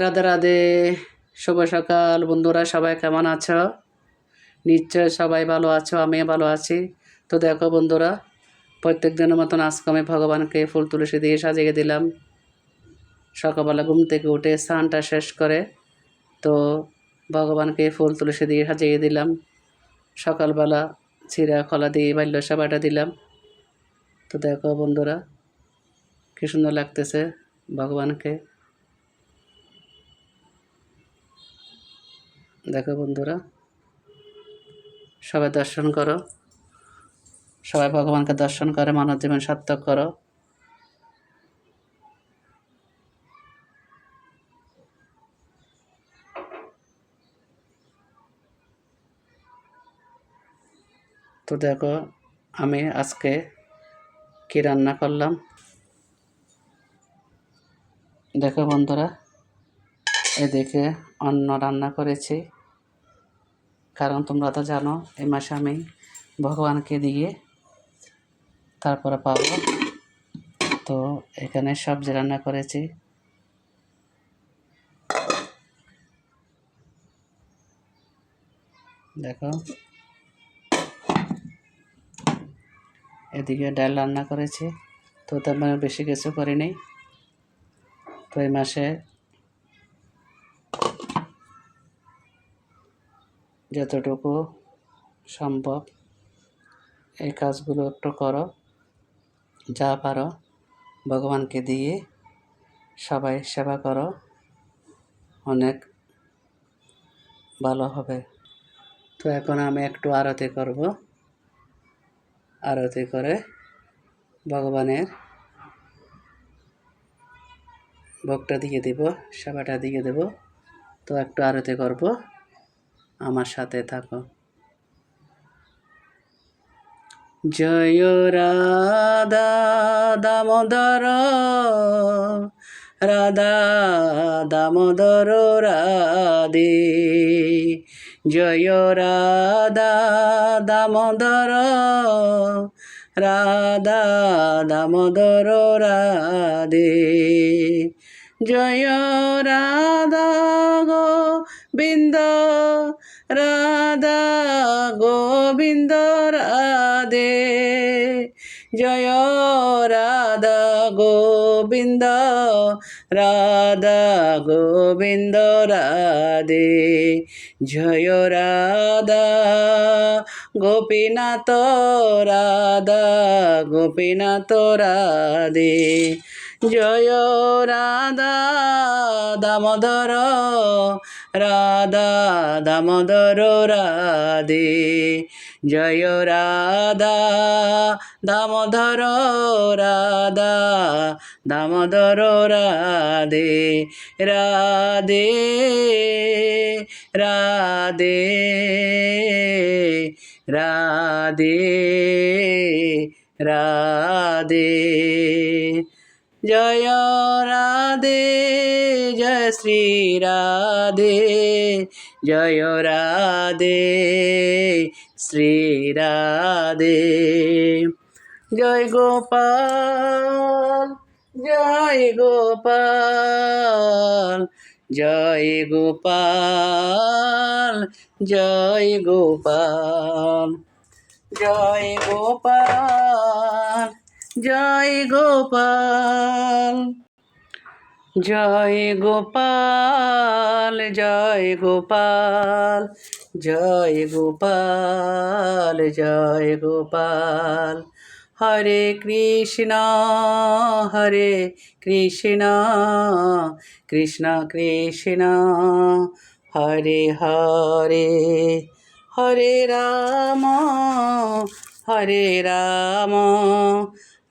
রাধে রাধে, শুভ সকাল বন্ধুরা, সবাই কেমন আছো? নিশ্চয় সবাই ভালো আছো, আমিও ভালো আছি। তো দেখো বন্ধুরা, প্রত্যেক দিনের মতন আজকে আমি ভগবানকে ফুল তুলসী দিয়ে সাজিয়ে দিলাম। সকালবেলা ঘুম থেকে উঠে স্নানটা শেষ করে তো ভগবানকে ফুল তুলসী দিয়ে সাজিয়ে দিলাম। সকালবেলা চিরা, খোলা দিয়ে বাল্য সেবাটা দিলাম। তো দেখো বন্ধুরা, কী সুন্দর লাগতেছে ভগবানকে। দেখো বন্ধুরা, সবাই দর্শন করো। সবাই ভগবানকে দর্শন করে, মানব জীবন সার্থক করো। তো দেখো, আমি আজকে কি রান্না করলাম? দেখো বন্ধুরা এদিকে অন্ন রান্না করেছি। কারণ তোমরা তো জানো এই মাসে আমি ভগবানকে দিয়ে তারপরে পাবো। তো এখানে সবজি রান্না করেছি। দেখো। এদিকে ডাল রান্না করেছি। তো তেমন বেশি কিছু করিনি। তো এই মাসে যতটুকু সম্ভব এই কাজগুলো একটু করো, যা পারো, ভগবানকে দিয়ে সবাই সেবা করো, অনেক ভালো হবে। তো এখন আমি একটু আরতি করব। আরতি করে ভগবানের ভোগটা দিয়ে দেব, সেবাটা দিয়ে দেব। তো একটু আরতি করব। আমার সাথে থাকো। জয় রাধা দামোদর রাধা দামোদর রাধে। জয় রাধা দামোদর রাধা দামোদর রাধে। জয় রাধা গোবিন্দ রাধা গোবিন্দ রাধে। জয় রাধা গোবিন্দ রাধা গোবিন্দ রাধে। জয় রাধা গোপীনাথ রাধা গোপীনাথ রাধে। জয় রাধা দামোদর রাধা দামোদর রাধে। জয় রাধা দামোদর রাধা দামোদর রাধে। রাধে রাধে রাধে রাধে। জয় রাধে, জয় শ্রী রাধে, জয় রাধে, শ্রী রাধে। জয় গোপাল জয় গোপাল জয় গোপাল জয় গোপাল জয় গোপাল। জয় গোপাল। জয় গোপাল জয় গোপাল জয় গোপাল জয় গোপাল। হরে কৃষ্ণ হরে কৃষ্ণ কৃষ্ণ কৃষ্ণ, হরে হরে হরে রাম হরে রাম।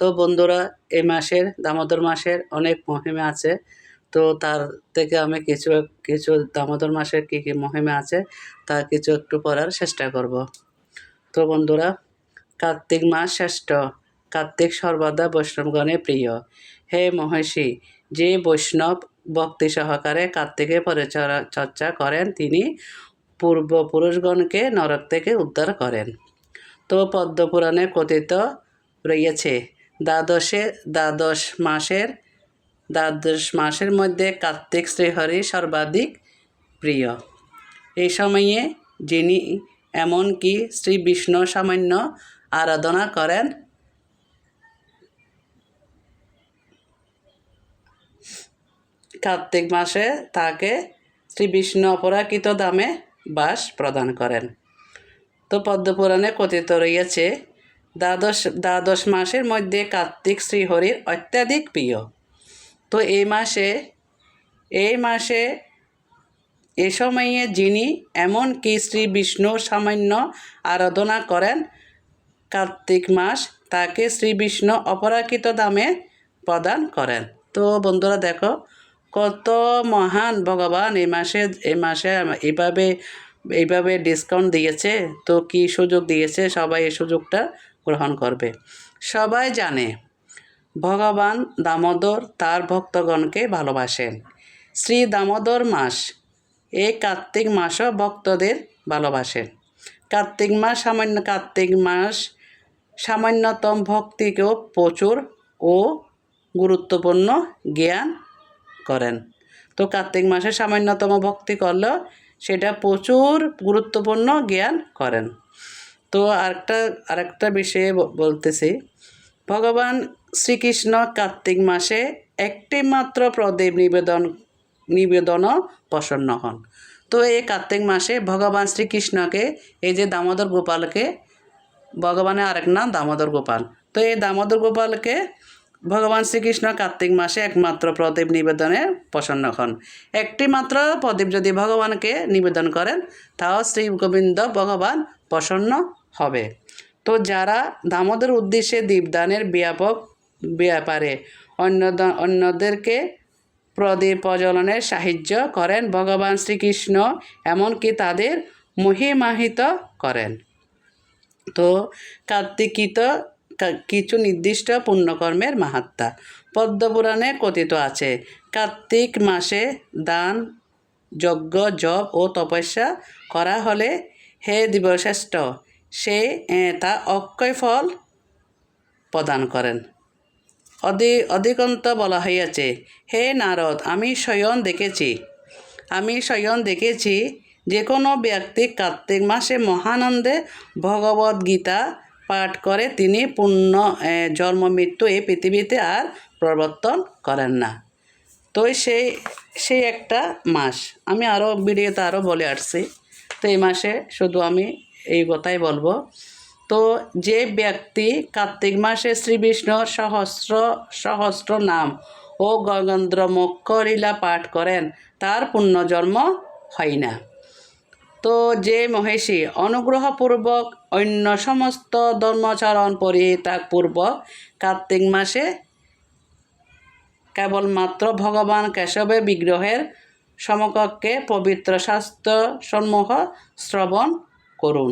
তো বন্ধুরা এই মাসের, দামোদর মাসের অনেক মহিমা আছে। তো তার থেকে আমি কিছু কিছু দামোদর মাসের কী কী মহিমা আছে, তা কিছু একটু পড়ার চেষ্টা করব। তো বন্ধুরা, কার্তিক মাস শ্রেষ্ঠ। কার্তিক সর্বদা বৈষ্ণবগণে প্রিয়। হে মহেশী যে বৈষ্ণব ভক্তি সহকারে পরিচর্যা চর্চা করেন, তিনি পূর্বপুরুষগণকে নরক থেকে উদ্ধার করেন। তো পদ্মপুরাণে কথিত রয়েছে দ্বাদশে, দ্বাদশ মাসের দ্বাদশ মাসের মধ্যে কার্তিক শ্রীহরি সর্বাধিক প্রিয়। এই সময়ে যিনি এমনকি শ্রী বিষ্ণু সামান্য আরাধনা করেন, কার্তিক মাসে তাকে শ্রী বিষ্ণু অপরাকৃত দামে বাস প্রদান করেন। তো পদ্মপুরাণে কথিত রয়েছে দ্বাদশ দ্বাদশ মাসের মধ্যে কার্তিক শ্রীহরির অত্যাধিক প্রিয়। তো এই মাসে এই মাসে এ সময়ে যিনি এমনকি শ্রী বিষ্ণু সামান্য আরাধনা করেন, কার্তিক মাস তাকে শ্রী বিষ্ণু অপরাকৃত দামে প্রদান করেন। তো বন্ধুরা দেখো, কত মহান ভগবান এই মাসে এই মাসে এইভাবে এইভাবে ডিসকাউন্ট দিয়েছে। তো কি সুযোগ দিয়েছে? সবাই এই সুযোগটা গ্রহণ করবে। সবাই জানে, ভগবান দামোদর তার ভক্তগণকে ভালোবাসেন। শ্রী দামোদর মাস এই কার্তিক মাসও ভক্তদের ভালোবাসেন কার্তিক মাস সামান্য, কার্তিক মাস সামান্যতম ভক্তিকেও প্রচুর ও গুরুত্বপূর্ণ জ্ঞান করেন। তো কার্তিক মাসে সামান্যতম ভক্তি করলেও সেটা প্রচুর গুরুত্বপূর্ণ জ্ঞান করেন। তো আরেকটা আরেকটা বিষয়ে বলতেছি। ভগবান শ্রীকৃষ্ণ কার্তিক মাসে একটি মাত্র প্রদীপ নিবেদন, নিবেদনও প্রসন্ন হন। তো এই কার্তিক মাসে ভগবান শ্রীকৃষ্ণকে, এই যে দামোদর গোপালকে, ভগবানের আরেক নাম দামোদর গোপাল। তো এই দামোদর গোপালকে ভগবান শ্রীকৃষ্ণ কার্তিক মাসে একমাত্র প্রদীপ নিবেদনে প্রসন্ন হন। একটি মাত্র প্রদীপ যদি ভগবানকে নিবেদন করেন, তাও শ্রী গোবিন্দ ভগবান প্রসন্ন হবে। তো যারা দামোদর উদ্দেশ্যে দীপদানের ব্যাপক ব্যাপারে অন্য অন্যদেরকে প্রদীপ প্রজ্বলনে সাহায্য করেন, ভগবান শ্রীকৃষ্ণ এমনকি তাদের মহিমাহিত করেন। তো কার্তিকিত কিছু নির্দিষ্ট পুণ্যকর্মের মাহাত্মা পদ্মপুরাণে কথিত আছে, কার্তিক মাসে দান, যজ্ঞ, জপ ও তপস্যা করা হলে হে দিবশ্রেষ্ঠ সে তা অক্ষয় ফল প্রদান করেন। অধি, অধিকন্ত বলা হইয়াছে, হে নারদ, আমি স্বয়ং দেখেছি, আমি স্বয়ং দেখেছি যে কোনো ব্যক্তি কার্তিক মাসে মহানন্দে ভগবদ গীতা পাঠ করে তিনি পূর্ণ জন্ম, মৃত্যু এই পৃথিবীতে আর প্রবর্তন করেন না। তো সেই সেই একটা মাস। আমি আরও ভিডিওতে আরও বলে আসছি, তো এই মাসে শুধু আমি এই কথাই বলব। তো যে ব্যক্তি কার্তিক মাসে শ্রী বিষ্ণুর সহস্র সহস্র নাম ও গগেন্দ্র লীলা পাঠ করেন, তার পুণ্যজন্ম হয় না। তো যে মহেশী অনুগ্রহপূর্বক অন্য সমস্ত ধর্মচরণ পরিত্যাগপূর্বক কার্তিক মাসে কেবলমাত্র ভগবান কেশবে বিগ্রহের সমকক্ষে পবিত্র শাস্ত্র সমূহ শ্রবণ করুন।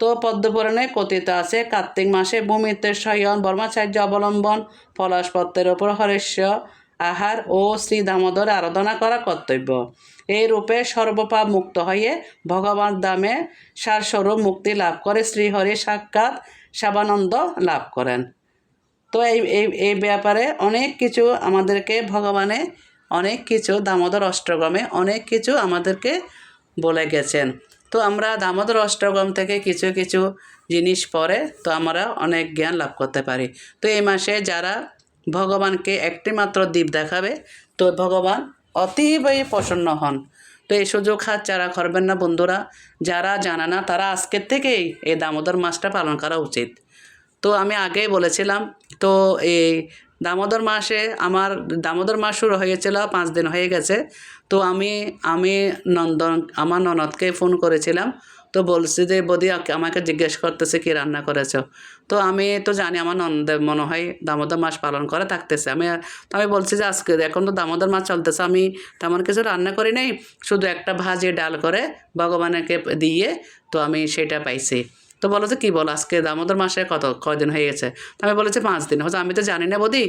তো পদ্মপুরাণে কথিত আছে, কার্তিক মাসে ভূমিতে শয়ন ব্রহ্মচার্য অবলম্বন, পলাশপত্রের ওপর হরেশ্য আহার ও শ্রী দামোদর আরাধনা করা কর্তব্য। এই রূপে সর্বপাপ মুক্ত হয়ে ভগবান দামে সারস্বরূপ মুক্তি লাভ করে শ্রীহরি সাক্ষাৎ সাবানন্দ লাভ করেন। তো এই এই এই ব্যাপারে অনেক কিছু আমাদেরকে ভগবানে অনেক কিছু দামোদর অষ্টগ্রামে অনেক কিছু আমাদেরকে বলে গেছেন। তো আমরা দামোদর অষ্টগ্রাম থেকে কিছু কিছু জিনিস পরে তো আমরা অনেক জ্ঞান লাভ করতে পারি। তো এই মাসে যারা ভগবানকে একটি মাত্র দ্বীপ দেখাবে, তো ভগবান অতীবই প্রসন্ন হন। তো এই সুযোগ হাত যারা করবেন না বন্ধুরা, যারা জানে না, তারা আজকের থেকেই এই দামোদর মাসটা পালন করা উচিত। তো আমি আগেই বলেছিলাম, তো এই দামোদর মাসে আমার দামোদর মাস শুরু হয়েছিল পাঁচ দিন হয়ে গেছে। তো আমি আমি নন্দন, আমার ননদকে ফোন করেছিলাম। তো বলছি যে, বদি আমাকে জিজ্ঞেস করতেছে কি রান্না করেছ? তো আমি তো জানি আমার নন্দের মনে হয় দামোদর মাস পালন করে, থাকতেছে। আমি, তো আমি বলছি যে, আজকে এখন তো দামোদর মাস চলতেছে, আমি তেমন কিছু রান্না করি নাই। শুধু একটা ভাজি ডাল করে ভগবানকে দিয়ে তো আমি সেটা পাইছি। তো বলো যে কী বলো? আজকে দামোদর মাসে কত? কয়দিন হয়ে গেছে? তো আমি বলেছি পাঁচ দিন। হচ্ছে আমি তো জানি না বদি।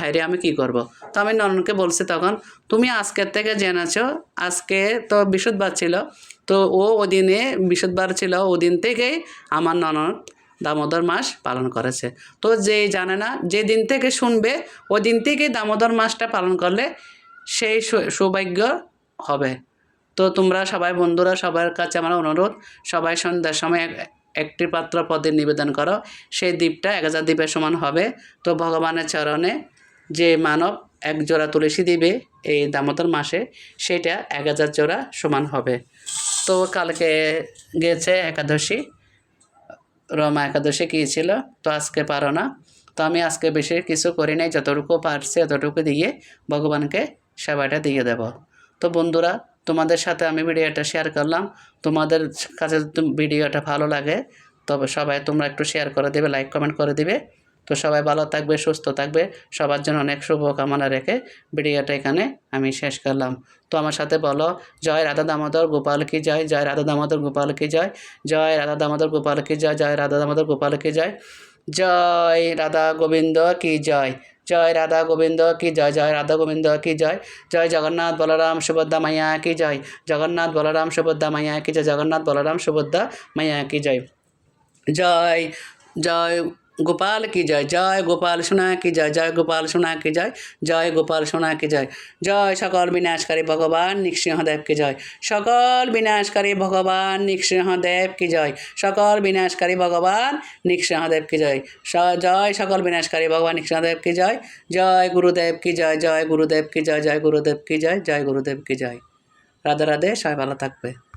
হ্যাঁ রে, আমি কি করব? তো আমি নননকে বলছি তখন, তুমি আজকের থেকে জেনেছো আজকে তো বৃহস্পতিবার ছিল। তো ও ওদিনে বৃহস্পতিবার ছিল, ওদিন থেকেই আমার ননদ দামোদর মাস পালন করেছে। তো যে জানে না, যে দিন থেকে শুনবে ওই দিন থেকেই দামোদর মাসটা পালন করলে সেই সৌভাগ্য হবে। তো তোমরা সবাই বন্ধুরা, সবার কাছে আমার অনুরোধ, সবাই সন্ধ্যার সময় একটি পাত্র পদের নিবেদন করো। সেই দ্বীপটা এক হাজার দ্বীপের সমান হবে। তো ভগবানের চরণে যে মানব এক জোড়া তুলসী দিবে এই দামোদর মাসে, সেটা এক হাজার জোড়া সমান হবে। তো কালকে গেছে একাদশী। রমা একাদশী কী ছিল? তো আজকে পারো না। তো আমি আজকে বেশি কিছু করি নাই, যতটুকু পারছি ততটুকু দিয়ে ভগবানকে সেবাটা দিয়ে দেব। তো বন্ধুরা তোমাদের সাথে আমি ভিডিওটা শেয়ার করলাম। তোমাদের কাছে ভিডিওটা ভালো লাগে, তবে সবাই তোমরা একটু শেয়ার করে দেবে লাইক কমেন্ট করে দিবে। তো সবাই ভালো থাকবে, সুস্থ থাকবে। সবার জন্য অনেক শুভকামনা রেখে ভিডিওটা এখানে আমি শেষ করলাম। তো আমার সাথে বলো, জয় রাধা দামোদর, গোপাল কি জয়? জয় রাধা দামোদর, গোপাল কি জয়? জয় রাধা দামোদর, গোপাল কি জয়? জয় রাধা দামোদর, গোপাল কি জয়? জয় রাধা গোবিন্দ কি জয়। জয় রাধা গোবিন্দ কি জয় জয় রাধা গোবিন্দ কি জয়। জয় জগন্নাথ বলরাম সুভদ্রা মাইয়া কি জয়। জগন্নাথ বলরাম সুভদ্রা মাইয়া কি জয়, জগন্নাথ বলরাম সুভদ্রা মাইয়া কি জয়। জয় জয় গোপাল কি জয় জয় গোপাল সোনা কি জয় জয় গোপাল সোনা কি জয় জয় গোপাল সোনা কি জয় জয় সকল বিনাশকারী ভগবান নৃসিংহদেব কি জয় সকল বিনাশকারী ভগবান নৃসিংহদেব কি জয় সকল বিনাশকারী ভগবান নৃসিংহদেব কি জয় জয় সকল বিনাশকারী ভগবান নৃসিংহদেব কি জয় জয় গুরুদেব কি জয় জয় গুরুদেব কি জয় জয় গুরুদেব কি জয় জয় গুরুদেব কি জয় রাধে রাধে সবাই ভালো থাকবে